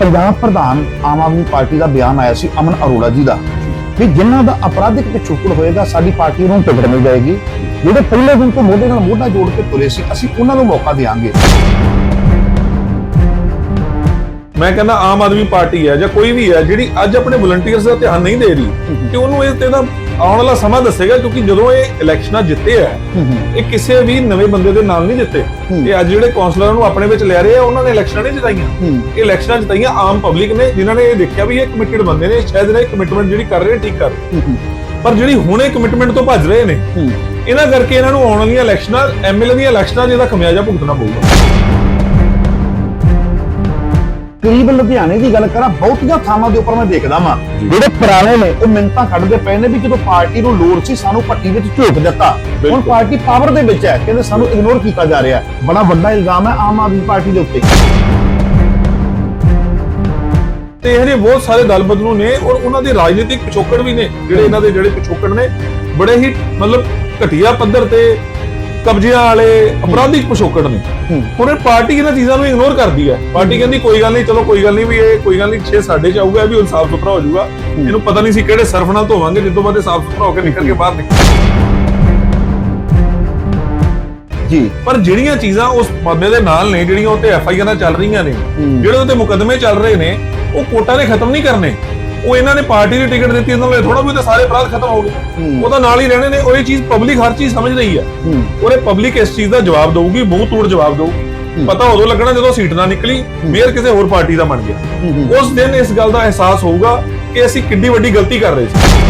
ਪੰਜਾਬ ਪ੍ਰਧਾਨ ਆਮ ਆਦਮੀ ਪਾਰਟੀ ਦਾ ਬਿਆਨ ਆਇਆ ਸੀ ਅਮਨ ਅਰੋੜਾ ਜੀ ਦਾ ਵੀ ਜਿਨ੍ਹਾਂ ਦਾ ਅਪਰਾਧਿਕ ਪਿਛੋਕੜ ਹੋਏਗਾ, ਸਾਡੀ ਪਾਰਟੀ ਨੂੰ ਟਿਕਟ ਮਿਲ ਜਾਏਗੀ। ਜਿਹੜੇ ਪਹਿਲੇ ਦਿਨ ਤੋਂ ਮੋਢੇ ਨਾਲ ਮੋਢਾ ਜੋੜ ਕੇ ਤੁਰੇ ਸੀ, ਅਸੀਂ ਉਹਨਾਂ ਨੂੰ ਮੌਕਾ ਦੇਵਾਂਗੇ ਮੈਂ ਕਹਿੰਦਾ ਆਮ ਆਦਮੀ ਪਾਰਟੀ ਹੈ ਜਾਂ ਕੋਈ ਵੀ ਹੈ ਜਿਹੜੀ ਅੱਜ ਆਪਣੇ ਵਲੰਟੀਅਰਸ ਦਾ ਧਿਆਨ ਨਹੀਂ ਦੇ ਰਹੀ ਕਿ ਉਹਨੂੰ ਇਹ ਤੇ ਦਾ ਆਉਣ ਵਾਲਾ ਸਮਾਂ ਦੱਸੇਗਾ ਕਿਉਂਕਿ ਜਦੋਂ ਇਹ ਇਲੈਕਸ਼ਨਾਂ ਜਿੱਤੇ ਆ ਇਹ ਕਿਸੇ ਵੀ ਨਵੇਂ ਬੰਦੇ ਦੇ ਨਾਲ ਨਹੀਂ ਜਿੱਤੇ ਇਹ ਅੱਜ ਜਿਹੜੇ ਕੌਂਸਲਰਾਂ ਨੂੰ ਆਪਣੇ ਵਿੱਚ ਲੈ ਰਹੇ ਆ ਉਹਨਾਂ ਨੇ ਇਲੈਕਸ਼ਨਾਂ ਨਹੀਂ ਜਿਤਾਈਆਂ। ਇਹ ਇਲੈਕਸ਼ਨਾਂ ਜਿਤਾਈਆਂ ਆਮ ਪਬਲਿਕ ਨੇ ਜਿਨ੍ਹਾਂ ਨੇ ਇਹ ਦੇਖਿਆ ਵੀ ਇਹ ਕਮਿਟਡ ਬੰਦੇ ਨੇ ਸ਼ਾਇਦ ਇਹ ਕਮਿਟਮੈਂਟ ਜਿਹੜੀ ਕਰ ਰਹੇ ਨੇ ਠੀਕ ਕਰ ਪਰ ਜਿਹੜੀ ਹੁਣੇ ਕਮਿਟਮੈਂਟ ਤੋਂ ਭੱਜ ਰਹੇ ਨੇ ਇਹਨਾਂ ਕਰਕੇ ਇਹਨਾਂ ਨੂੰ ਆਉਣ ਵਾਲੀਆਂ ਇਲੈਕਸ਼ਨਾਂ ਐਮਐਲਏ ਦੀਆਂ ਇਲੈਕਸ਼ਨਾਂ ਜਿਹਦਾ ਖਮਿਆਜਾ ਭੁਗਤਣਾ ਪਊਗਾ। ਕਰੀਬ ਲੁਧਿਆਣੇ ਦੀ ਗੱਲ ਕਰਾਂ ਬਹੁਤੀਆਂ ਥਾਵਾਂ ਦੇ ਉੱਪਰ ਮੈਂ ਦੇਖਦਾ ਵਾਂ। ਜਿਹੜੇ ਪੁਰਾਣੇ ਨੇ ਉਹ ਮਿੰਤਾਂ ਕੱਢਦੇ ਪਏ ਨੇ ਵੀ ਜਦੋਂ ਪਾਰਟੀ ਨੂੰ ਲੋੜ ਸੀ ਸਾਨੂੰ ਪੱਟੀ ਵਿੱਚ ਝੋਕ ਦਿੱਤਾ। ਹੁਣ। ਪਾਰਟੀ ਪਾਵਰ ਦੇ ਵਿੱਚ ਹੈ ਕਹਿੰਦੇ ਸਾਨੂੰ ਇਗਨੋਰ ਕੀਤਾ ਜਾ ਰਿਹਾ ਬੜਾ ਵੱਡਾ ਇਲਜ਼ਾਮ ਹੈ ਆਮ ਆਦਮੀ ਪਾਰਟੀ ਦੇ ਉੱਤੇ। ਤੇ ਇਹ ਜਿਹੇ ਬਹੁਤ ਸਾਰੇ ਦਲ ਬਦਲੂ ਨੇ ਔਰ ਉਹਨਾਂ ਦੇ ਰਾਜਨੀਤਿਕ ਪਿਛੋਕੜ ਵੀ ਨੇ ਜਿਹੜੇ ਇਹਨਾਂ ਦੇ ਜਿਹੜੇ ਪਿਛੋਕੜ ਨੇ ਬੜੇ ਹੀ ਮਤਲਬ ਘਟੀਆ ਪੱਧਰ ਤੇ ਕਬਜ਼ਿਆਂ ਵਾਲੇ ਅਪਰਾਧਿਕ ਪਿਛੋਕੜ ਨੇ। ਹੁਣ ਇਹ ਪਾਰਟੀ ਇਹਨਾਂ ਚੀਜ਼ਾਂ ਨੂੰ ਇਗਨੋਰ ਕਰਦੀ ਹੈ। ਪਾਰਟੀ ਕਹਿੰਦੀ ਕੋਈ ਗੱਲ ਨਹੀਂ ਚਲੋ ਕੋਈ ਗੱਲ ਨਹੀਂ ਵੀ ਇਹ ਕੋਈ ਗੱਲ ਨਹੀਂ 6 ਸਾਡੇ ਚ ਆਊਗਾ ਇਹ ਵੀ ਹੁਣ ਸਾਫ਼ ਸੁਥਰਾ ਹੋ ਜਾਊਗਾ। ਇਹਨੂੰ ਪਤਾ ਨਹੀਂ ਸੀ ਕਿਹੜੇ ਸਰਫ ਨਾਲ ਧੋਵਾਂਗੇ ਜਿੱਦੋਂ ਬਾਅਦ ਸਾਫ਼ ਸੁਥਰਾ ਹੋ ਕੇ ਨਿਕਲ ਕੇ ਬਾਹਰ ਨਿਕਲ ਜੀ। ਪਰ ਜਿਹੜੀਆਂ ਚੀਜ਼ਾਂ ਉਸ ਮਾਮਲੇ ਦੇ ਨਾਲ ਨੇ ਜਿਹੜੀਆਂ ਉੱਤੇ ਐਫ ਆਈ ਆਰਾਂ ਚੱਲ ਰਹੀਆਂ ਨੇ। ਜਿਹੜੇ ਉੱਤੇ ਮੁਕੱਦਮੇ ਚੱਲ ਰਹੇ ਨੇ ਉਹ ਕੋਰਟਾਂ ਨੇ ਖਤਮ ਨਹੀਂ ਕਰਨੇ। ਉਹ ਇਹਨਾਂ ਨੇ ਪਾਰਟੀ ਦੀ ਟਿਕਟ ਦਿੱਤੀ ਇਹਨਾਂ ਨੂੰ ਥੋੜਾ ਵੀ ਤਾਂ ਸਾਰੇ ਅਪਰਾਧ ਖਤਮ ਹੋ ਗਏ। ਹੂੰ। ਉਹਦਾ ਨਾਲ ਹੀ ਰਹਿਣੇ ਨੇ ਉਹ ਇਹ ਚੀਜ਼ ਪਬਲਿਕ ਹਰ ਚੀਜ਼ ਸਮਝ ਰਹੀ ਹੈ। ਉਹਨੇ ਪਬਲਿਕ ਇਸ ਚੀਜ਼ ਦਾ ਜਵਾਬ ਦਊਗੀ ਮੂੰਹ ਤੋੜ ਜਵਾਬ ਦਊਗੀ ਪਤਾ ਉਦੋਂ ਲੱਗਣਾ ਜਦੋਂ ਸੀਟ ਨਾ ਨਿਕਲੀ ਮੇਅਰ ਕਿਸੇ ਹੋਰ ਪਾਰਟੀ ਦਾ ਬਣ ਗਿਆ। ਉਸ ਦਿਨ ਇਸ ਗੱਲ ਦਾ ਅਹਿਸਾਸ ਹੋਊਗਾ ਕਿ ਅਸੀਂ ਕਿੰਨੀ ਵੱਡੀ ਗਲਤੀ ਕਰ ਰਹੇ ਸੀ।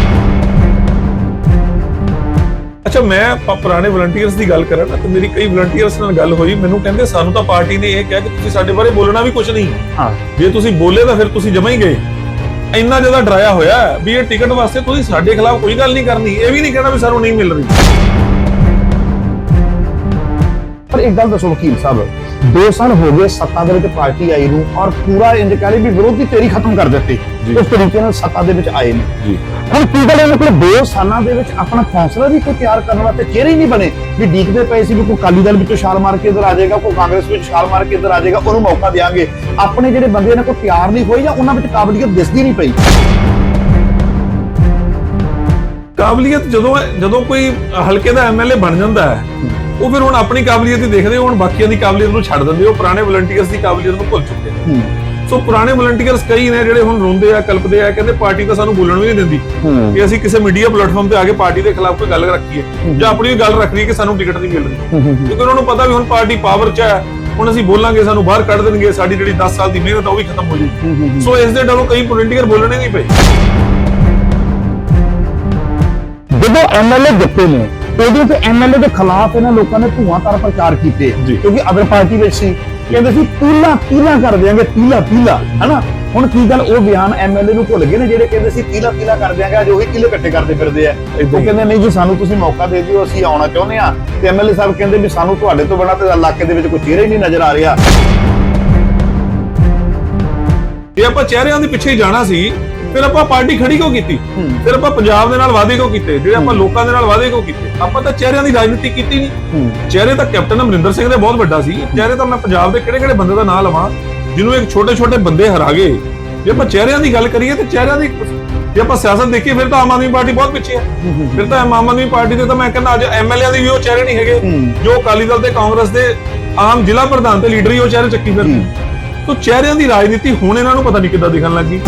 ਅੱਛਾ ਮੈਂ ਪੁਰਾਣੇ ਵਲੰਟੀਅਰਸ ਦੀ ਗੱਲ ਕਰਾਂ ਨਾ ਤੇ ਮੇਰੀ ਕਈ ਵਲੰਟੀਅਰਸ ਨਾਲ ਗੱਲ ਹੋਈ ਮੈਨੂੰ ਕਹਿੰਦੇ ਸਾਨੂੰ ਤਾਂ ਪਾਰਟੀ ਨੇ ਇਹ ਕਿਹਾ ਕਿ ਤੁਸੀਂ ਸਾਡੇ ਬਾਰੇ ਬੋਲਣਾ ਵੀ ਕੁਝ ਨਹੀਂ। ਹਾਂ। ਜੇ ਤੁਸੀਂ ਬੋਲੇ ਤਾਂ ਫਿਰ ਤੁਸੀਂ ਜਮਾ ਹੀ ਗਏ। ਇੰਨਾ ਜ਼ਿਆਦਾ ਡਰਾਇਆ ਹੋਇਆ ਵੀ ਇਹ ਟਿਕਟ ਵਾਸਤੇ ਤੁਸੀਂ ਸਾਡੇ ਖਿਲਾਫ ਕੋਈ ਗੱਲ ਨਹੀਂ ਕਰਨੀ, ਇਹ ਵੀ ਨਹੀਂ ਕਹਿਣਾ ਵੀ ਸਾਨੂੰ ਨਹੀਂ ਮਿਲ ਰਹੀ। ਪਰ ਇੱਕ ਗੱਲ ਦੱਸੋ ਵਕੀਲ ਸਾਹਿਬ 2 ਸਾਲ ਹੋ ਗਏ ਸੱਤਾ ਦੇ ਵਿੱਚ ਪਾਰਟੀ ਆਈ ਨੂੰ ਔਰ ਪੂਰਾ ਇੰਜ ਕਹ ਲਈ ਵੀ ਵਿਰੋਧੀ ਤੇਰੀ ਖਤਮ ਕਰ ਦਿੱਤੀ। ਉਸ ਤਰੀਕੇ ਨਾਲ ਸੱਤਾ ਦੇ ਵਿੱਚ ਆਏ ਨੇ। ਜੀ। ਹੁਣ ਗੱਲ ਇਹਨਾਂ ਕੋਲ 2 ਸਾਲਾਂ ਦੇ ਵਿੱਚ ਆਪਣਾ ਕੌਂਸਲਰ ਵੀ ਕੋਈ ਤਿਆਰ ਕਰਨ ਵਾਸਤੇ ਚਿਹਰੇ ਹੀ ਨਹੀਂ ਬਣੇ? ਵੀ ਡੀਕਦੇ ਪਏ ਸੀ ਵੀ ਕੋਈ ਕਾਲੀ ਦਲ ਵਿੱਚੋਂ ਛਾਲ ਮਾਰ ਕੇ ਇੱਧਰ ਆ ਜਾਏਗਾ ਕੋਈ ਕਾਂਗਰਸ ਵਿੱਚ ਛਾਲ ਮਾਰ ਕੇ ਇੱਧਰ ਆ ਜਾਏਗਾ ਉਹਨੂੰ ਮੌਕਾ ਦੇਾਂਗੇ ਆਪਣੇ ਜਿਹੜੇ ਬੰਦੇ ਇਹਨਾਂ ਕੋਲ ਤਿਆਰ ਨਹੀਂ ਹੋਏ ਜਾਂ ਉਹਨਾਂ ਵਿੱਚ ਕਾਬਲੀਅਤ ਦਿਸਦੀ ਨਹੀਂ ਪਈ? ਕਾਬਲੀਅਤ ਜਦੋਂ ਜਦੋਂ ਕੋਈ ਹਲਕੇ ਦਾ ਐਮਐਲਏ ਬਣ ਜਾਂਦਾ ਹੈ ਉਹ ਫਿਰ ਹੁਣ ਆਪਣੀ ਕਾਬਲੀਅਤ ਹੀ ਦੇਖਦੇ ਹੁਣ ਬਾਕੀਆਂ ਦੀ ਕਾਬਲੀਅਤ ਨੂੰ ਛੱਡ ਦਿੰਦੇ ਉਹ ਪੁਰਾਣੇ ਵਲੰਟੀਅਰਸ ਦੀ ਕਾਬਲੀਅਤ ਨੂੰ ਭੁੱਲ ਚੁੱਕੇ ਨੇ। ਸੋ ਪੁਰਾਣੇ ਵਲੰਟੀਅਰਸ ਕਈ ਨੇ ਜਿਹੜੇ ਹੁਣ ਰੋਂਦੇ ਆ ਕਲਪਦੇ ਆ ਕਹਿੰਦੇ ਪਾਰਟੀ ਤਾਂ ਸਾਨੂੰ ਬੋਲਣ ਵੀ ਨਹੀਂ ਦਿੰਦੀ। ਕਿ ਅਸੀਂ ਕਿਸੇ ਮੀਡੀਆ ਪਲੇਟਫਾਰਮ ਤੇ ਆ ਕੇ ਪਾਰਟੀ ਦੇ ਖਿਲਾਫ ਕੋਈ ਗੱਲ ਰੱਖੀਏ ਜਾਂ ਆਪਣੀ ਗੱਲ ਰੱਖ ਲਈਏ ਕਿ ਸਾਨੂੰ ਟਿਕਟ ਨਹੀਂ ਮਿਲ ਰਹੀ। ਕਿਉਂਕਿ ਉਹਨਾਂ ਨੂੰ ਪਤਾ ਵੀ ਹੁਣ ਪਾਰਟੀ ਪਾਵਰ 'ਚ ਹੈ ਹੁਣ ਅਸੀਂ ਬੋਲਾਂਗੇ ਸਾਨੂੰ ਬਾਹਰ ਕੱਢ ਦੇਣਗੇ ਸਾਡੀ ਜਿਹੜੀ 10 ਸਾਲ ਦੀ ਮਿਹਨਤ ਆ ਉਹ ਵੀ ਖਤਮ ਹੋ ਜਾਏਗੀ। ਸੋ ਇਸ ਦੇ ਡਰੋਂ ਕਈ ਵਲੰਟੀਅਰ ਬੋਲਣੇ ਨਹੀਂ ਪਏ। ਜਦੋਂ ਐਮਐਲਏ ਜਿੱਤੇ ਨੇ ਉਦੋਂ ਤੇ ਐਮਐਲਏ ਦੇ ਖਿਲਾਫ ਇਹਨਾਂ ਲੋਕਾਂ ਨੇ ਧੂਆਂ ਤਰ ਪ੍ਰਚਾਰ ਕੀਤੇ। ਕਿਉਂਕਿ ਅਦਰ ਪਾਰਟੀ ਵਿੱਚ ਸੀ ਕਹਿੰਦੇ ਸੀ ਤੀਲਾ ਤੀਲਾ ਕਰ ਦਿਆਂਗੇ ਤੀਲਾ ਤੀਲਾ ਹਨਾ? ਹੁਣ ਕੀ ਗੱਲ ਉਹ ਬਿਆਨ ਐਮਐਲਏ ਨੂੰ ਭੁੱਲ ਗਏ ਨੇ ਜਿਹੜੇ ਕਹਿੰਦੇ ਸੀ ਤੀਲਾ ਤੀਲਾ ਕਰ ਦਿਆਂਗੇ ਅੱਜ ਉਹੀ ਤੀਲੇ ਇਕੱਠੇ ਕਰਦੇ ਫਿਰਦੇ ਆ। ਉਹ। ਕਹਿੰਦੇ ਨਹੀਂ ਜੀ ਸਾਨੂੰ ਤੁਸੀਂ ਮੌਕਾ ਦੇ ਦਿਓ ਅਸੀਂ ਆਉਣਾ ਚਾਹੁੰਦੇ ਆ ਤੇ ਐਮਐਲਏ ਸਾਹਿਬ ਕਹਿੰਦੇ ਵੀ ਸਾਨੂੰ ਤੁਹਾਡੇ ਤੋਂ ਬਿਨਾਂ ਤੇ ਇਲਾਕੇ ਦੇ ਵਿੱਚ ਕੋਈ ਚਿਹਰਾ ਹੀ ਨਹੀਂ ਨਜ਼ਰ ਆ ਰਿਹਾ। ਜੇ ਆਪਾਂ ਚਿਹਰਿਆਂ ਦੇ ਪਿੱਛੇ ਹੀ ਜਾਣਾ ਸੀ ਫਿਰ ਆਪਾਂ ਪਾਰਟੀ ਖੜੀ ਕਿਉਂ ਕੀਤੀ। ਫਿਰ ਆਪਾਂ ਪੰਜਾਬ ਦੇ ਨਾਲ ਵਾਅਦੇ ਕਿਉਂ ਕੀਤੇ? ਜਿਹੜੇ ਆਪਾਂ ਲੋਕਾਂ ਦੇ ਨਾਲ ਵਾਅਦੇ ਕਿਉਂ ਕੀਤੇ? ਆਪਾਂ ਤਾਂ ਚਿਹਰਿਆਂ ਦੀ ਰਾਜਨੀਤੀ ਕੀਤੀ ਨਹੀਂ। ਚਿਹਰੇ ਤਾਂ ਕੈਪਟਨ ਅਮਰਿੰਦਰ ਸਿੰਘ ਦੇ ਬਹੁਤ ਵੱਡਾ ਸੀ। ਚਿਹਰੇ ਤਾਂ ਮੈਂ ਪੰਜਾਬ ਦੇ ਕਿਹੜੇ ਕਿਹੜੇ ਬੰਦੇ ਦਾ ਨਾਮ ਲਵਾਂ ਜਿਹਨੂੰ ਇੱਕ ਛੋਟੇ ਛੋਟੇ ਬੰਦੇ ਹਰਾ ਗਏ ਜੇ ਆਪਾਂ ਚਿਹਰਿਆਂ ਦੀ ਗੱਲ ਕਰੀਏ ਤੇ ਚਿਹਰਿਆਂ ਦੀ ਜੇ ਆਪਾਂ ਸਿਆਸਤ ਦੇਖੀਏ ਫਿਰ ਤਾਂ ਆਮ ਆਦਮੀ ਪਾਰਟੀ ਬਹੁਤ ਪਿੱਛੇ ਹੈ। ਫਿਰ ਤਾਂ ਆਮ ਆਦਮੀ ਪਾਰਟੀ ਦੇ ਤਾਂ ਮੈਂ ਕਹਿੰਦਾ ਅੱਜ ਐਮਐਲਏ ਦੀ ਵੀ ਉਹ ਚਿਹਰੇ ਨਹੀਂ ਹੈਗੇ। ਜੋ ਅਕਾਲੀ ਦਲ ਤੇ ਕਾਂਗਰਸ ਦੇ ਆਮ ਜ਼ਿਲ੍ਹਾ ਪ੍ਰਧਾਨ ਤੇ ਲੀਡਰ ਹੀ ਉਹ ਚਿਹਰੇ ਚੱਕੀ ਫਿਰਦੇ। ਤੋ ਚਿਹਰਿਆਂ ਦੀ ਰਾਜਨੀਤੀ ਹੁਣ ਇਹਨਾਂ ਨੂੰ ਪਤਾ ਨਹੀਂ ਕਿੱਦਾਂ ਦਿਖਣ ਲੱਗੀ।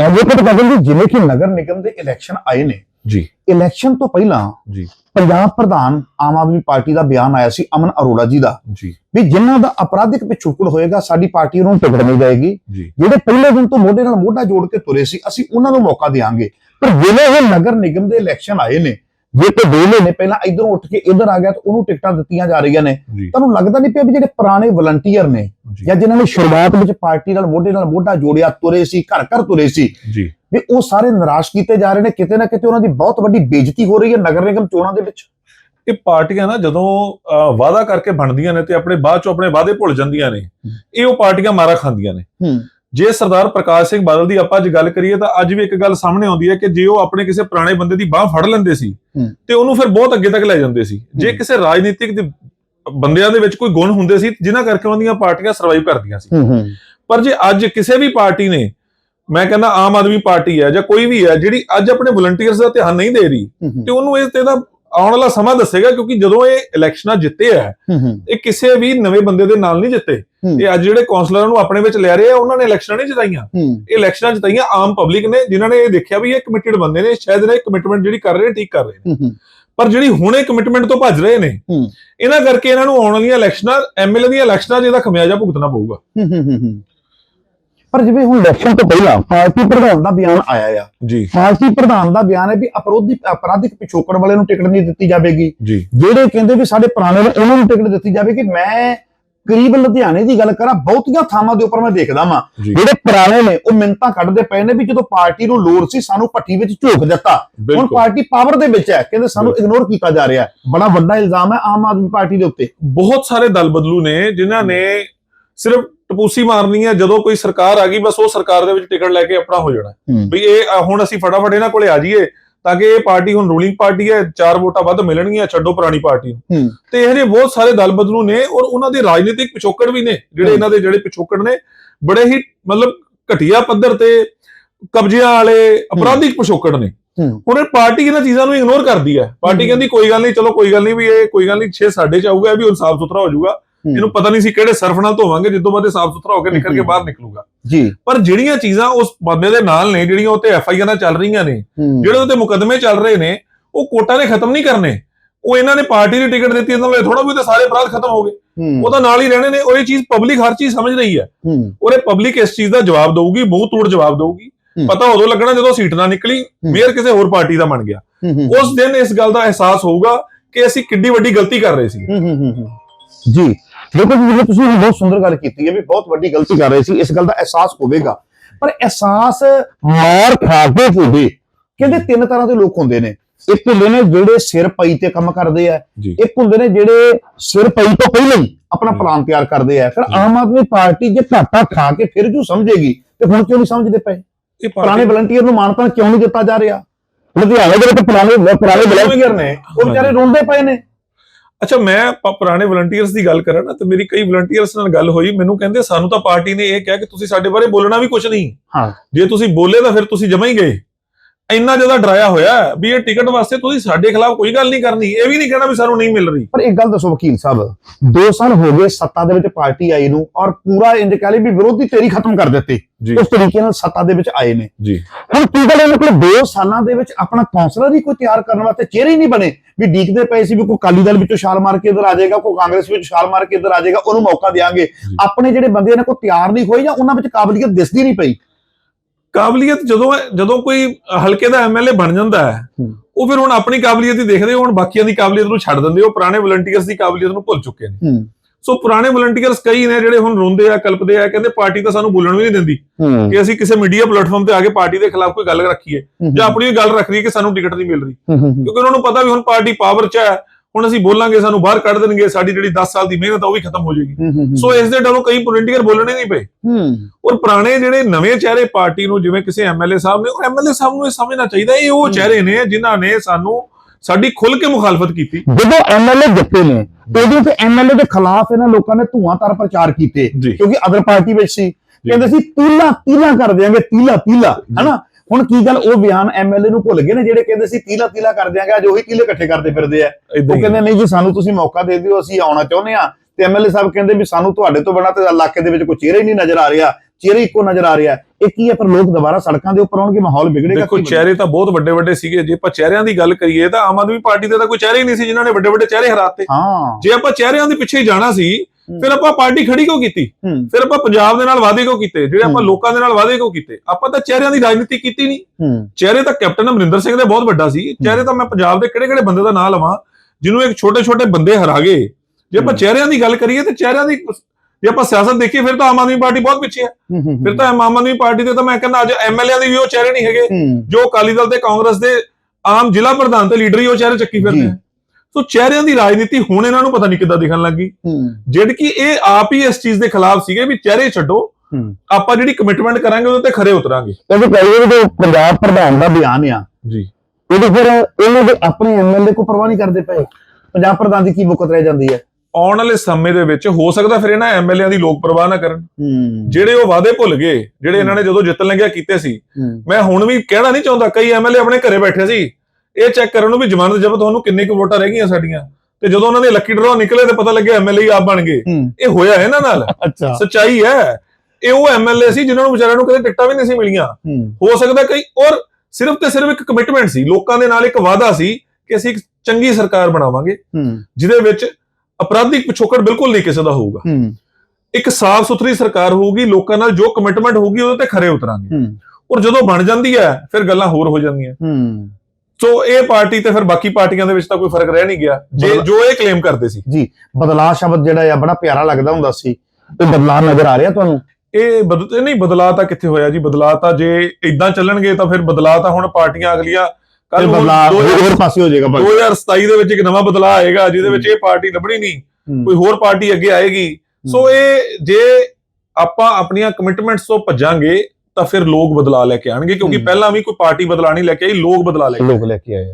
ਐਡਵੋਕੇਟ ਗਗਨ ਜੀ ਜਿਵੇਂ ਕਿ ਨਗਰ ਨਿਗਮ ਦੇ ਇਲੈਕਸ਼ਨ ਆਏ ਨੇ ਜੀ। ਇਲੈਕਸ਼ਨ ਤੋਂ ਪਹਿਲਾਂ ਜੀ। ਪੰਜਾਬ ਪ੍ਰਧਾਨ ਆਮ ਆਦਮੀ ਪਾਰਟੀ ਦਾ ਬਿਆਨ ਆਇਆ ਸੀ ਅਮਨ ਅਰੋੜਾ ਜੀ ਦਾ। ਜੀ। ਵੀ ਜਿਨ੍ਹਾਂ ਦਾ ਅਪਰਾਧਿਕ ਪਿਛੋਕੜ ਹੋਏਗਾ ਸਾਡੀ ਪਾਰਟੀ ਨੂੰ ਟਿਕਟ ਨਹੀਂ ਜਾਏਗੀ। ਜੀ। ਜਿਹੜੇ ਪਹਿਲੇ ਦਿਨ ਤੋਂ ਮੋਢੇ ਨਾਲ ਮੋਢਾ ਜੋੜ ਕੇ ਤੁਰੇ ਸੀ ਅਸੀਂ ਉਹਨਾਂ ਨੂੰ ਮੌਕਾ ਦੇਵਾਂਗੇ ਪਰ ਜਿਵੇਂ ਇਹ ਨਗਰ ਨਿਗਮ ਦੇ ਇਲੈਕਸ਼ਨ ਆਏ ਨੇ ਜੇ ਕੋਈ ਵੇਲੇ ਨੇ ਪਹਿਲਾਂ ਇਧਰੋਂ ਉੱਠ ਕੇ ਇਧਰ ਆ ਗਿਆ ਤਾਂ ਉਹਨੂੰ ਟਿਕਟਾਂ ਦਿੱਤੀਆਂ ਜਾ ਰਹੀਆਂ ਨੇ। ਤੁਹਾਨੂੰ ਲੱਗਦਾ ਨਹੀਂ ਪਿਆ ਵੀ ਜਿਹੜੇ ਪੁਰਾਣੇ ਵਲੰਟੀਅਰ ਨੇ ਜੀ। ਜਿਨ੍ਹਾਂ ਨੇ ਸ਼ੁਰੂਆਤ ਵਿੱਚ ਪਾਰਟੀ ਨਾਲ ਮੋਢੇ ਨਾਲ ਮੋਢਾ ਜੋੜਿਆ ਤੁਰੇ ਸੀ ਘਰ ਘਰ ਤੁਰੇ ਸੀ ਜੀ। ਵੀ ਉਹ ਸਾਰੇ ਨਿਰਾਸ਼ ਕੀਤੇ ਜਾ ਰਹੇ ਨੇ ਕਿਤੇ ਨਾ ਕਿਤੇ ਉਹਨਾਂ ਦੀ ਬਹੁਤ ਵੱਡੀ ਬੇਇੱਜ਼ਤੀ ਹੋ ਰਹੀ ਹੈ ਨਗਰ ਨਿਗਮ ਚੋਣਾਂ ਦੇ ਵਿੱਚ। ਇਹ ਪਾਰਟੀਆਂ ਨਾ ਜਦੋਂ ਵਾਅਦਾ ਕਰਕੇ ਬਣਦੀਆਂ ਨੇ ਤੇ ਆਪਣੇ ਬਾਅਦ ਚੋਂ ਆਪਣੇ ਵਾਅਦੇ ਭੁੱਲ ਜਾਂਦੀਆਂ ਨੇ ਇਹ ਉਹ ਪਾਰਟੀਆਂ ਮਾਰਾ ਖਾਂਦੀਆਂ ਨੇ। ਹੂੰ। ਜੇ ਸਰਦਾਰ ਪ੍ਰਕਾਸ਼ ਸਿੰਘ ਬਾਦਲ ਦੀ ਆਪਾਂ ਅੱਜ ਗੱਲ ਕਰੀਏ ਤਾਂ ਅੱਜ ਵੀ ਇੱਕ ਗੱਲ ਸਾਹਮਣੇ ਆਉਂਦੀ ਹੈ ਕਿ ਜੇ ਉਹ ਆਪਣੇ ਕਿਸੇ ਪੁਰਾਣੇ ਬੰਦੇ ਦੀ ਬਾਹ ਫੜ ਲੈਂਦੇ ਸੀ। ਤੇ ਉਹਨੂੰ ਫਿਰ ਬਹੁਤ ਅੱਗੇ ਤੱਕ ਲੈ ਜਾਂਦੇ ਸੀ ਜੇ। ਕਿਸੇ ਰਾਜਨੀਤਿਕ ਦੀ ਬੰਦਿਆਂ ਦੇ ਵਿੱਚ ਕੋਈ ਗੁਣ ਹੁੰਦੇ ਸੀ ਜਿਨ੍ਹਾਂ ਕਰਕੇ ਉਹਨਾਂ ਦੀਆਂ ਪਾਰਟੀਆਂ ਸਰਵਾਈਵ ਕਰਦੀਆਂ ਸੀ ਪਰ ਜੇ ਅੱਜ ਕਿਸੇ ਵੀ ਪਾਰਟੀ ਨੇ ਮੈਂ ਕਹਿੰਦਾ ਆਮ ਆਦਮੀ ਪਾਰਟੀ ਹੈ ਜਾਂ ਕੋਈ ਵੀ ਹੈ ਜਿਹੜੀ ਅੱਜ ਆਪਣੇ ਵਲੰਟੀਅਰਸ ਦਾ ਧਿਆਨ ਨਹੀਂ ਦੇ ਰਹੀ ਤੇ ਉਹਨੂੰ ਇਹ ਤੇ ਦਾ ਆਉਣ ਵਾਲਾ ਸਮਾਂ ਦੱਸੇਗਾ ਕਿਉਂਕਿ ਜਦੋਂ ਇਹ ਇਲੈਕਸ਼ਨਾਂ ਜਿੱਤੇ ਆ ਇਹ ਕਿਸੇ ਵੀ ਨਵੇਂ ਬੰਦੇ ਦੇ ਨਾਲ ਨਹੀਂ ਜਿੱਤੇ। ਇਹ ਅੱਜ ਜਿਹੜੇ ਕਾਉਂਸਲਰਾਂ ਨੂੰ ਆਪਣੇ ਵਿੱਚ ਲੈ ਰਹੇ ਆ ਉਹਨਾਂ ਨੇ ਇਲੈਕਸ਼ਨਾਂ ਨਹੀਂ ਜਿਤਾਈਆਂ। ਇਹ ਇਲੈਕਸ਼ਨਾਂ ਜਿਤਾਈਆਂ ਆਮ ਪਬਲਿਕ ਨੇ ਜਿਨ੍ਹਾਂ ਨੇ ਇਹ ਦੇਖਿਆ ਵੀ ਇਹ ਕਮਿਟਡ ਬੰਦੇ ਨੇ ਸ਼ਾਇਦ ਇਹ ਕਮਿਟਮੈਂਟ ਜਿਹੜੀ ਕਰ ਰਹੇ ਠੀਕ ਕਰ ਰਹੇ ਨੇ। ਪਰ ਜਿਹੜੀ ਹੁਣ ਇਹ ਕਮਿਟਮੈਂਟ ਤੋਂ ਭੱਜ ਰਹੇ ਨੇ। ਇਹਨਾਂ ਕਰਕੇ ਇਹਨਾਂ ਨੂੰ ਆਉਣ ਵਾਲੀਆਂ ਇਲੈਕਸ਼ਨਾਂ ਐਮਐਲਏ ਦੀਆਂ ਇਲੈਕਸ਼ਨਾਂ 'ਚ ਇਹਦਾ ਖਮਿਆਜਾ ਭੁਗਤਣਾ ਪਊਗਾ। ਹੂੰ ਹੂੰ ਹੂੰ ਹੂੰ। ਪਰ ਜਿਵੇਂ ਹੁਣ ਇਲੈਕਸ਼ਨ ਤੋਂ ਪਹਿਲਾਂ ਪਾਰਟੀ ਪ੍ਰਧਾਨ ਦਾ ਬਿਆਨ ਆਇਆ ਆ ਜੀ। ਪਾਰਟੀ ਪ੍ਰਧਾਨ ਦਾ ਬਿਆਨ ਹੈ ਵੀ ਅਪਰਾਧਿਕ ਅਪਰਾਧਿਕ ਪਿਛੋਕੜ ਵਾਲੇ ਨੂੰ ਟਿਕਟ ਨਹੀਂ ਦਿੱਤੀ ਜਾਵੇਗੀ। ਜਿਹੜੇ ਕਹਿੰਦੇ ਵੀ ਸਾਡੇ ਪੁਰਾਣੇ ਨੇ ਉਹਨਾਂ ਨੂੰ ਟਿਕਟ ਦਿੱਤੀ ਜਾਵੇਗੀ ਮੈਂ ਕਰੀਬ ਲੁਧਿਆਣੇ ਦੀ ਗੱਲ ਕਰਾਂ ਬਹੁਤੀਆਂ ਥਾਵਾਂ ਦੇ ਉੱਪਰ ਮੈਂ ਦੇਖਦਾ ਵਾਂ। ਜਿਹੜੇ ਪੁਰਾਣੇ ਨੇ ਉਹ ਮਿੰਤਾਂ ਕੱਢਦੇ ਪਏ ਨੇ ਵੀ ਜਦੋਂ ਪਾਰਟੀ ਨੂੰ ਲੋੜ ਸੀ ਸਾਨੂੰ ਪੱਠੀ ਵਿੱਚ ਝੋਕ ਦਿੱਤਾ। ਹੁਣ ਪਾਰਟੀ ਪਾਵਰ ਦੇ ਵਿੱਚ ਹੈ ਕਹਿੰਦੇ ਸਾਨੂੰ ਇਗਨੋਰ ਕੀਤਾ ਜਾ ਰਿਹਾ ਬੜਾ ਵੱਡਾ ਇਲਜ਼ਾਮ ਹੈ ਆਮ ਆਦਮੀ ਪਾਰਟੀ ਦੇ ਉੱਤੇ। ਬਹੁਤ ਸਾਰੇ ਦਲ ਬਦਲੂ ਨੇ ਜਿਨ੍ਹਾਂ ਨੇ ਸਿਰਫ ਟਪੂਸੀ ਮਾਰਨੀ ਹੈ ਜਦੋਂ ਕੋਈ ਸਰਕਾਰ ਆ ਗਈ ਬਸ ਉਹ ਸਰਕਾਰ ਦੇ ਵਿੱਚ ਟਿਕਟ ਲੈ ਕੇ ਆਪਣਾ ਹੋ ਜਾਣਾ। ਵੀ ਇਹ ਹੁਣ ਅਸੀਂ ਫਟਾਫਟ ਇਹਨਾਂ ਕੋਲੇ ਆ ਜਾਈਏ ਤਾਂ ਕਿ ਇਹ ਪਾਰਟੀ ਹੁਣ ਰੂਲਿੰਗ ਪਾਰਟੀ ਹੈ ਚਾਰ ਵੋਟਾਂ ਵੱਧ ਮਿਲਣਗੀਆਂ ਛੱਡੋ ਪੁਰਾਣੀ ਪਾਰਟੀ ਨੂੰ ਤੇ ਇਹ ਜਿਹੇ ਬਹੁਤ ਸਾਰੇ ਦਲ ਬਦਲੂ ਨੇ ਔਰ ਉਹਨਾਂ ਦੇ ਰਾਜਨੀਤਿਕ ਪਿਛੋਕੜ ਵੀ ਨੇ ਜਿਹੜੇ। ਇਹਨਾਂ ਦੇ ਜਿਹੜੇ ਪਿਛੋਕੜ ਨੇ ਬੜੇ ਹੀ ਮਤਲਬ ਘਟੀਆ ਪੱਧਰ ਤੇ ਕਬਜ਼ਿਆਂ ਵਾਲੇ ਅਪਰਾਧਿਕ ਪਿਛੋਕੜ ਨੇ ਹੁਣ ਇਹ ਪਾਰਟੀ ਇਹਨਾਂ ਚੀਜ਼ਾਂ ਨੂੰ ਇਗਨੋਰ ਕਰਦੀ ਹੈ ਪਾਰਟੀ। ਕਹਿੰਦੀ ਕੋਈ ਗੱਲ ਨਹੀਂ ਚਲੋ ਕੋਈ ਗੱਲ ਨਹੀਂ ਵੀ ਇਹ ਕੋਈ ਗੱਲ ਨਹੀਂ 6 ਸਾਡੇ ਚ ਆਊਗਾ ਇਹ ਵੀ ਹੁਣ ਸਾਫ਼ ਸੁਥਰਾ ਹੋ ਜਾਊਗਾ। ਇਹਨੂੰ ਪਤਾ ਨਹੀਂ ਸੀ ਕਿਹੜੇ ਸਰਫ ਨਾਲ ਧੋਵਾਂਗੇ ਜਿੱਦੋਂ ਬਾਅਦ ਇਹ ਸਾਫ਼ ਸੁਥਰਾ ਹੋ ਕੇ ਨਿਕਲ ਕੇ। ਬਾਹਰ ਨਿਕਲੂਗਾ। ਜੀ। ਪਰ ਜਿਹੜੀਆਂ ਚੀਜ਼ਾਂ ਉਸ ਬੰਦੇ ਦੇ ਨਾਲ ਨੇ ਜਿਹੜੀਆਂ ਉੱਤੇ ਐਫ ਆਈ ਆਰਾਂ ਚੱਲ ਰਹੀਆਂ ਨੇ ਜਿਹੜੇ ਉੱਤੇ ਮੁਕੱਦਮੇ ਚੱਲ ਰਹੇ ਨੇ ਉਹ ਕੋਰਟਾਂ ਨੇ ਖਤਮ ਨਹੀਂ ਕਰਨੇ। ਉਹ ਇਹਨਾਂ ਨੇ ਪਾਰਟੀ ਦੀ ਟਿਕਟ ਦਿੱਤੀ ਇਹਨਾਂ ਲਈ ਥੋੜਾ ਵੀ ਤੇ ਸਾਰੇ ਅਪਰਾਧ ਖਤਮ ਹੋ ਗਏ। ਉਹ ਤਾਂ ਨਾਲ ਹੀ ਰਹਿਣੇ ਨੇ ਉਹ ਇਹ ਚੀਜ਼ ਪਬਲਿਕ ਹਰ ਚੀਜ਼ ਸਮਝ ਰਹੀ ਹੈ। ਔਰ ਇਹ ਪਬਲਿਕ ਇਸ ਚੀਜ਼ ਦਾ ਜਵਾਬ ਦੇਊਗੀ ਮੂੰਹ ਤੋੜ ਜਵਾਬ ਦੇਊਗੀ। ਪਤਾ ਉਦੋਂ ਲੱਗਣਾ ਜਦੋਂ ਸੀਟ ਨਾ ਨਿਕਲੀ ਮੇਅਰ ਕਿਸੇ ਹੋਰ ਪਾਰਟੀ ਦਾ ਬਣ ਗਿਆ। ਉਸ ਦਿਨ ਇਸ ਗੱਲ ਦਾ ਅਹਿਸਾਸ ਹੋਊਗਾ ਕਿ ਅਸੀਂ ਕਿੱਡੀ ਵੱਡੀ ਗਲਤੀ ਕਰ ਰਹੇ ਸੀ। ਜੀ। ਦੇਖੋ ਜੀ ਜਿਵੇਂ ਤੁਸੀਂ ਹੁਣ ਬਹੁਤ ਸੁੰਦਰ ਗੱਲ ਕੀਤੀ ਹੈ ਵੀ ਬਹੁਤ ਵੱਡੀ ਗਲਤੀ ਕਰ ਰਹੇ ਸੀ ਇਸ ਗੱਲ ਦਾ ਅਹਿਸਾਸ ਹੋਵੇਗਾ। ਪਰ ਅਹਿਸਾਸ ਮਾਰ ਖਾ ਕੇ ਹੋਵੇ ਕਹਿੰਦੇ ਤਿੰਨ ਤਰ੍ਹਾਂ ਦੇ ਲੋਕ ਹੁੰਦੇ ਨੇ। ਇੱਕ ਹੁੰਦੇ ਨੇ ਜਿਹੜੇ ਸਿਰ ਪਈ ਤੇ ਕੰਮ ਕਰਦੇ ਆ ਇੱਕ ਹੁੰਦੇ ਨੇ ਜਿਹੜੇ ਸਿਰ ਪਈ ਤੋਂ ਪਹਿਲਾਂ ਹੀ ਆਪਣਾ ਪਲਾਨ ਤਿਆਰ ਕਰਦੇ ਆ। ਫਿਰ। ਆਮ ਆਦਮੀ ਪਾਰਟੀ ਜੇ ਘਾਟਾ ਖਾ ਕੇ ਫਿਰ ਜੋ ਸਮਝੇਗੀ ਤੇ ਹੁਣ ਕਿਉਂ ਨਹੀਂ ਸਮਝਦੇ ਪਏ? ਇਹ ਪੁਰਾਣੇ ਵਲੰਟੀਅਰ ਨੂੰ ਮਾਨਤਾ ਕਿਉਂ ਨਹੀਂ ਦਿੱਤਾ ਜਾ ਰਿਹਾ? ਲੁਧਿਆਣੇ ਦੇ ਵਿੱਚ ਪੁਰਾਣੇ ਪੁਰਾਣੇ ਵਲੰਟੀਅਰ ਨੇ ਉਹ ਵਿਚਾਰੇ ਰੋਂਦੇ ਪਏ ਨੇ। ਅੱਛਾ ਮੈਂ ਪੁਰਾਣੇ ਵਲੰਟੀਅਰਸ ਦੀ ਗੱਲ ਕਰਾਂ ਨਾ ਤੇ ਮੇਰੀ ਕਈ ਵਲੰਟੀਅਰਸ ਨਾਲ ਗੱਲ ਹੋਈ ਮੈਨੂੰ ਕਹਿੰਦੇ ਸਾਨੂੰ ਤਾਂ ਪਾਰਟੀ ਨੇ ਇਹ ਕਿਹਾ ਕਿ ਤੁਸੀਂ ਸਾਡੇ ਬਾਰੇ ਬੋਲਣਾ ਵੀ ਕੁਝ ਨਹੀਂ। ਹਾਂ। ਜੇ ਤੁਸੀਂ ਬੋਲੇ ਤਾਂ ਫਿਰ ਤੁਸੀਂ ਜਮਾ ਹੀ ਗਏ। ਇੰਨਾ ਜ਼ਿਆਦਾ ਡਰਾਇਆ ਹੋਇਆ ਵੀ ਇਹ ਟਿਕਟ ਵਾਸਤੇ ਤੁਸੀਂ ਸਾਡੇ ਖਿਲਾਫ ਕੋਈ ਗੱਲ ਨਹੀਂ ਕਰਨੀ। ਇਹ ਵੀ ਨਹੀਂ ਕਹਿਣਾ ਵੀ ਸਾਨੂੰ ਨਹੀਂ ਮਿਲ ਰਹੀ। ਪਰ ਇੱਕ ਗੱਲ ਦੱਸੋ ਵਕੀਲ ਸਾਹਿਬ 2 ਸਾਲ ਹੋ ਗਏ ਸੱਤਾ ਦੇ ਵਿੱਚ ਪਾਰਟੀ ਆਈ ਨੂੰ ਔਰ ਪੂਰਾ ਇੰਜ ਕਹ ਲਈ ਵੀ ਵਿਰੋਧੀ ਤੇਰੀ ਖਤਮ ਕਰ ਦਿੱਤੀ। ਉਸ ਤਰੀਕੇ ਨਾਲ ਸੱਤਾ ਦੇ ਵਿੱਚ ਆਏ ਨੇ। ਜੀ। ਹੁਣ ਕੀ ਗੱਲ ਇਹਨਾਂ ਕੋਲ 2 ਸਾਲਾਂ ਦੇ ਵਿੱਚ ਆਪਣਾ ਕੌਂਸਲਰ ਹੀ ਕੋਈ ਤਿਆਰ ਕਰਨ ਵਾਸਤੇ ਚਿਹਰੇ ਹੀ ਨਹੀਂ ਬਣੇ ਵੀ ਡੀਕਦੇ ਪਏ ਸੀ ਵੀ ਕੋਈ ਕਾਲੀ ਦਲ ਵਿੱਚੋਂ ਛਾਲ ਮਾਰ ਕੇ ਇੱਧਰ ਆ ਜਾਏਗਾ ਕੋਈ ਕਾਂਗਰਸ ਵਿੱਚ ਛਾਲ ਮਾਰ ਕੇ ਇੱਧਰ ਆ ਜਾਏਗਾ ਉਹਨੂੰ ਮੌਕਾ ਦੇਾਂਗੇ ਆਪਣੇ ਜਿਹੜੇ ਬੰਦੇ ਇਹਨਾਂ ਕੋਲ ਤਿਆਰ ਨਹੀਂ ਹੋਏ ਜਾਂ ਉਹਨਾਂ ਵਿੱਚ ਕਾਬਲੀਅਤ ਦਿਸਦੀ ਨਹੀਂ ਪਈ। ਕਾਬਲੀਅਤ ਜਦੋਂ ਜਦੋਂ ਕੋਈ ਹਲਕੇ ਦਾ ਐਮਐਲਏ ਬਣ ਜਾਂਦਾ ਹੈ। ਉਹ ਫਿਰ ਹੁਣ ਆਪਣੀ ਕਾਬਲੀਅਤ ਹੀ ਦੇਖਦੇ ਹੁਣ ਬਾਕੀਆਂ ਦੀ ਕਾਬਲੀਅਤ ਨੂੰ ਛੱਡ ਦਿੰਦੇ ਉਹ ਪੁਰਾਣੇ ਵਲੰਟੀਅਰਸ ਦੀ ਕਾਬਲੀਅਤ ਨੂੰ ਭੁੱਲ ਚੁੱਕੇ ਨੇ। ਸੋ ਪੁਰਾਣੇ ਵਲੰਟੀਅਰਸ ਕਈ ਨੇ ਜਿਹੜੇ ਹੁਣ ਰੋਂਦੇ ਆ ਕਲਪਦੇ ਆ ਕਹਿੰਦੇ ਪਾਰਟੀ ਤਾਂ ਸਾਨੂੰ ਬੋਲਣ ਵੀ ਨਹੀਂ ਦਿੰਦੀ ਕਿ ਅਸੀਂ ਕਿਸੇ ਮੀਡੀਆ ਪਲੇਟਫਾਰਮ ਤੇ ਆ ਕੇ ਪਾਰਟੀ ਦੇ ਖਿਲਾਫ ਕੋਈ ਗੱਲ ਰੱਖੀਏ ਜਾਂ ਆਪਣੀ ਗੱਲ ਰੱਖ ਲਈਏ ਕਿ ਸਾਨੂੰ ਟਿਕਟ ਨਹੀਂ ਮਿਲ ਰਹੀ। ਕਿਉਂਕਿ ਉਹਨਾਂ ਨੂੰ ਪਤਾ ਵੀ ਹੁਣ ਪਾਰਟੀ ਪਾਵਰ 'ਚ ਹੈ ਹੁਣ ਅਸੀਂ ਬੋਲਾਂਗੇ ਸਾਨੂੰ ਬਾਹਰ ਕੱਢ ਦੇਣਗੇ ਸਾਡੀ ਜਿਹੜੀ 10 ਸਾਲ ਦੀ ਮਿਹਨਤ ਆ ਉਹ ਵੀ ਖਤਮ ਹੋ ਜਾਏਗੀ। ਸੋ ਇਸ ਦੇ ਡਰੋਂ ਕਈ ਵਲੰਟੀਅਰ ਬੋਲਣੇ ਨਹੀਂ ਪਏ। ਔਰ ਪੁਰਾਣੇ ਜਿਹੜੇ ਨਵੇਂ ਚਿਹਰੇ ਪਾਰਟੀ ਨੂੰ ਜਿਵੇਂ ਕਿਸੇ ਐਮਐਲਏ ਸਾਹਿਬ ਨੇ ਉਹ ਐਮਐਲਏ ਸਾਹਿਬ ਨੂੰ ਇਹ ਸਮਝਣਾ ਚਾਹੀਦਾ ਇਹ ਉਹ ਚਿਹਰੇ ਨੇ ਜਿਨ੍ਹਾਂ ਨੇ ਸਾਨੂੰ ਸਾਡੀ ਖੁੱਲ ਕੇ ਮੁਖਾਲਫਤ ਕੀਤੀ। ਜਦੋਂ ਐਮਐਲਏ ਜਿੱਤੇ ਨੇ ਉਦੋਂ ਤੇ ਐਮਐਲਏ ਦੇ ਖਿਲਾਫ ਇਹਨਾਂ ਲੋਕਾਂ ਨੇ ਧੂਆਂਧਾਰ ਪ੍ਰਚਾਰ ਕੀਤੇ। ਕਿਉਂਕਿ ਅਦਰ ਪਾਰਟੀ ਵਿੱਚ ਸੀ। ਕਹਿੰਦੇ ਸੀ ਤੀਲਾ ਤੀਲਾ ਕਰ ਦਿਆਂਗੇ ਤੀਲਾ ਤੀਲਾ ਹਨਾ? ਹੁਣ ਕੀ ਗੱਲ ਉਹ ਬਿਆਨ ਐਮਐਲਏ ਨੂੰ ਭੁੱਲ ਗਏ ਨੇ ਜਿਹੜੇ ਕਹਿੰਦੇ ਸੀ ਤੀਲਾ ਤੀਲਾ ਕਰ ਦਿਆਂਗੇ ਅੱਜ ਉਹੀ ਤੀਲੇ ਇਕੱਠੇ ਕਰਦੇ ਫਿਰਦੇ ਆ। ਉਹ ਕਹਿੰਦੇ ਨਹੀਂ ਜੀ ਸਾਨੂੰ ਤੁਸੀਂ ਮੌਕਾ ਦੇ ਦਿਓ ਅਸੀਂ ਆਉਣਾ ਚਾਹੁੰਦੇ ਆ ਤੇ ਐਮਐਲਏ ਸਾਹਿਬ ਕਹਿੰਦੇ ਵੀ ਸਾਨੂੰ ਤੁਹਾਡੇ ਤੋਂ ਬਿਨਾਂ ਤੇ ਇਲਾਕੇ ਦੇ ਵਿੱਚ ਕੋਈ ਚਿਹਰਾ ਹੀ ਨਹੀਂ ਨਜ਼ਰ ਆ ਰਿਹਾ ਚਿਹਰਾ ਇੱਕੋ ਨਜ਼ਰ ਆ ਰਿਹਾ। ਇਹ ਕੀ ਹੈ ਪਰ ਲੋਕ ਦੁਬਾਰਾ ਸੜਕਾਂ ਦੇ ਉੱਪਰ ਆਉਣਗੇ ਮਾਹੌਲ ਵਿਗੜੇਗਾ ਦੇਖੋ? ਚਿਹਰੇ ਤਾਂ ਬਹੁਤ ਵੱਡੇ ਵੱਡੇ ਸੀਗੇ। ਜੇ ਆਪਾਂ ਚਿਹਰਿਆਂ ਦੀ ਗੱਲ ਕਰੀਏ ਤਾਂ ਆਮ ਆਦਮੀ ਪਾਰਟੀ ਦੇ ਤਾਂ ਕੋਈ ਚਿਹਰੇ ਹੀ ਨਹੀਂ ਸੀ ਜਿਨ੍ਹਾਂ ਨੇ ਵੱਡੇ ਵੱਡੇ ਚਿਹਰੇ ਹਰਾਤੇ। ਹਾਂ। ਜੇ ਆਪਾਂ ਚਿਹਰਿਆਂ ਦੇ ਪਿੱਛੇ ਹੀ ਜਾਣਾ ਸੀ ਫਿਰ ਆਪਾਂ ਪਾਰਟੀ ਖੜੀ ਕਿਉਂ ਕੀਤੀ? ਫਿਰ ਆਪਾਂ ਪੰਜਾਬ ਦੇ ਨਾਲ ਵਾਅਦੇ ਕਿਉਂ ਕੀਤੇ? ਜਿਹੜੇ ਆਪਾਂ। ਲੋਕਾਂ ਦੇ ਨਾਲ ਵਾਅਦੇ ਕਿਉਂ ਕੀਤੇ? ਆਪਾਂ ਤਾਂ ਚਿਹਰਿਆਂ ਦੀ ਰਾਜਨੀਤੀ ਕੀਤੀ ਨਹੀਂ। ਚਿਹਰੇ ਤਾਂ ਕੈਪਟਨ ਅਮਰਿੰਦਰ ਸਿੰਘ ਦੇ ਬਹੁਤ ਵੱਡਾ ਸੀ। ਚਿਹਰੇ ਤਾਂ ਮੈਂ ਪੰਜਾਬ ਦੇ ਕਿਹੜੇ ਕਿਹੜੇ ਬੰਦੇ ਦਾ ਨਾਮ ਲਵਾਂ ਜਿਹਨੂੰ ਇੱਕ ਛੋਟੇ ਛੋਟੇ ਬੰਦੇ ਹਰਾ ਗਏ ਜੇ ਆਪਾਂ। ਚਿਹਰਿਆਂ ਦੀ ਗੱਲ ਕਰੀਏ ਤੇ ਚਿਹਰਿਆਂ ਦੀ ਜੇ ਆਪਾਂ ਸਿਆਸਤ ਦੇਖੀਏ ਫਿਰ ਤਾਂ ਆਮ ਆਦਮੀ ਪਾਰਟੀ ਬਹੁਤ ਪਿੱਛੇ ਹੈ। ਫਿਰ ਤਾਂ ਆਮ ਆਦਮੀ ਪਾਰਟੀ ਦੇ ਤਾਂ ਮੈਂ ਕਹਿੰਦਾ ਅੱਜ ਐਮਐਲਏ ਦੇ ਵੀ ਉਹ ਚਿਹਰੇ ਨਹੀਂ ਹੈਗੇ। ਜੋ ਅਕਾਲੀ ਦਲ ਤੇ ਕਾਂਗਰਸ ਦੇ ਆਮ ਜ਼ਿਲ੍ਹਾ ਪ੍ਰਧਾਨ ਤੇ ਲੀਡਰ ਹੀ ਉਹ ਚਿਹਰੇ ਚੱਕੀ ਫਿਰਦੇ। ਆ। ਸੋ ਚਿਹਰਿਆਂ ਦੀ ਰਾਜਨੀਤੀ ਹੁਣ ਇਹਨਾਂ ਨੂੰ ਪਤਾ ਨਹੀਂ ਕਿੱਦਾਂ ਦਿਖਣ ਲੱਗੀ ਜਦ ਕਿ ਇਹ ਆਪ ਹੀ ਇਸ ਚੀਜ਼ ਦੇ ਖਿਲਾਫ ਸੀਗੇ ਵੀ ਚਿਹਰੇ ਛੱਡੋ। ਆਪਾਂ ਜਿਹੜੀ ਕਮਿਟਮੈਂਟ ਕਰਾਂਗੇ ਉਹਦੇ ਤੇ ਖਰੇ ਉਤਰਾਂਗੇ। ਕਿਉਂਕਿ ਕਈ ਜਿਹੜੇ ਪੰਜਾਬ ਪ੍ਰਧਾਨ ਦਾ ਬਿਆਨ ਆ ਜੀ। ਉਹਦੇ ਫਿਰ ਇਹਨਾਂ ਦੇ ਆਪਣੇ ਐਮਐਲਏ ਕੋ ਪਰਵਾਹ ਨਹੀਂ ਕਰਦੇ ਪਏ। ਪੰਜਾਬ ਪ੍ਰਧਾਨ ਦੀ ਕੀ ਮੁਕਤ ਰਹਿ ਜਾਂਦੀ ਹੈ? ਆਉਣ ਵਾਲੇ ਸਮੇਂ ਦੇ ਵਿੱਚ ਹੋ ਸਕਦਾ ਫਿਰ ਇਹਨਾਂ ਐਮਐਲਏਆਂ ਦੀ ਲੋਕ ਪਰਵਾਹ ਨਾ ਕਰਨ। ਜਿਹੜੇ ਉਹ ਵਾਅਦੇ ਭੁੱਲ ਗਏ ਜਿਹੜੇ ਇਹਨਾਂ ਨੇ ਜਦੋਂ ਜਿੱਤਣ ਲੱਗਿਆ ਕੀਤੇ ਸੀ। ਮੈਂ ਹੁਣ ਵੀ ਕਹਿਣਾ ਨਹੀਂ ਚਾਹੁੰਦਾ ਕਈ ਐਮਐਲਏ ਆਪਣੇ ਘਰੇ ਬੈਠੇ ਸੀ। ਇਹ ਚੈੱਕ ਕਰਨ ਨੂੰ ਵੀ ਜ਼ਮਾਨਤ ਜ਼ਬਤ ਤੁਹਾਨੂੰ ਕਿੰਨੇ ਕੁ ਵੋਟਾਂ ਰਹਿ ਗਈਆਂ ਸਾਡੀਆਂ। ਤੇ ਜਦੋਂ ਉਹਨਾਂ ਦੇ ਲੱਕੀ ਡਰਾਅ ਨਿਕਲੇ ਤੇ ਪਤਾ ਲੱਗਿਆ ਐਮਐਲਏ ਆਪ ਬਣ ਗਏ। ਇਹ ਹੋਇਆ ਇਹਨਾਂ ਨਾਲ। ਸੱਚਾਈ ਹੈ। ਇਹ ਉਹ ਐਮਐਲਏ ਸੀ ਜਿਨ੍ਹਾਂ ਨੂੰ ਵਿਚਾਰਿਆਂ ਨੂੰ ਕਦੇ ਟਿਕਟਾਂ ਵੀ ਨਹੀਂ ਸੀ ਮਿਲੀਆਂ। ਹੂੰ। ਸਕਦਾ ਕਈ ਔਰ ਸਿਰਫ ਤੇ ਸਿਰਫ ਇੱਕ ਕਮਿਟਮੈਂਟ ਸੀ। ਲੋਕਾਂ ਦੇ ਨਾਲ ਇੱਕ ਵਾਅਦਾ ਸੀ ਕਿ ਅਸੀਂ ਇੱਕ ਚੰਗੀ ਸਰਕਾਰ ਬਣਾਵਾਂਗੇ ਜਿਹਦੇ ਵਿੱਚ ਅਪਰਾਧਿਕ ਪਿਛੋਕੜ ਬਿਲਕੁਲ ਨਹੀਂ ਕਿਸੇ ਦਾ ਹੋਊਗਾ। ਇੱਕ ਸਾਫ਼ ਸੁਥਰੀ ਸਰਕਾਰ ਹੋਊਗੀ ਲੋਕਾਂ ਨਾਲ ਜੋ ਕਮਿਟਮੈਂਟ ਹੋਊਗੀ ਉਹਦੇ ਤੇ ਖਰੇ ਉਤਰਾਂਗੇ। ਔਰ ਜਦੋਂ ਬਣ ਜਾਂਦੀ ਹੈ ਫਿਰ ਗੱਲਾਂ ਹੋਰ ਹੋ ਜਾਂਦੀਆਂ। ਸੋ ਇਹ ਪਾਰਟੀ ਤੇ ਫਿਰ ਬਾਕੀ ਪਾਰਟੀਆਂ ਦੇ ਵਿੱਚ ਤਾਂ ਕੋਈ ਫ਼ਰਕ ਰਹਿ ਨਹੀਂ ਗਿਆ। ਜੇ ਬਦਲਾ- ਜੋ ਇਹ ਕਲੇਮ ਕਰਦੇ ਸੀ। ਜੀ ਬਦਲਾਅ ਸ਼ਬਦ ਜਿਹੜਾ ਆ ਬੜਾ ਪਿਆਰਾ ਲੱਗਦਾ ਹੁੰਦਾ ਸੀ ਤੇ ਬਦਲਾਅ ਨਜ਼ਰ ਆ ਰਿਹਾ ਤੁਹਾਨੂੰ? ਇਹ ਬਦ- ਇਹ ਨਹੀਂ ਬਦਲਾਅ ਤਾਂ ਕਿੱਥੇ ਹੋਇਆ ਜੀ? ਬਦਲਾਅ ਤਾਂ ਜੇ ਇਦਾਂ ਚੱਲਣਗੇ ਤਾਂ ਫਿਰ ਬਦਲਾਅ ਤਾਂ ਹੁਣ ਪਾਰਟੀਆਂ ਅਗਲੀਆਂ ਕੱਲ ਬਦਲਾਅ ਹੋਰ ਪਾਸੇ ਹੋ ਜਾਏਗਾ ਬਸ 2027 ਦੇ ਵਿੱਚ ਇੱਕ ਨਵਾਂ ਬਦਲਾਅ ਆਏਗਾ ਜਿਹਦੇ ਵਿੱਚ ਇਹ ਪਾਰਟੀ ਲੱਭਣੀ ਨਹੀਂ। ਕੋਈ ਹੋਰ ਪਾਰਟੀ ਅੱਗੇ ਆਏਗੀ। ਸੋ ਇਹ ਜੇ ਆਪਾਂ ਆਪਣੀਆਂ ਕਮਿਟਮੈਂਟਸ ਤੋਂ ਭੱਜਾਂਗੇ ਤਾਂ ਫਿਰ ਲੋਕ ਬਦਲਾਅ ਲੈ ਕੇ ਆਣਗੇ ਕਿਉਂਕਿ। ਪਹਿਲਾਂ ਵੀ ਕੋਈ ਪਾਰਟੀ ਬਦਲਾਅ ਨਹੀਂ ਲੈ ਕੇ ਆਈ ਲੋਕ ਬਦਲਾਅ ਲੈ ਕੇ। ਲੋਕ ਲੈ ਕੇ ਆਏ ਆ।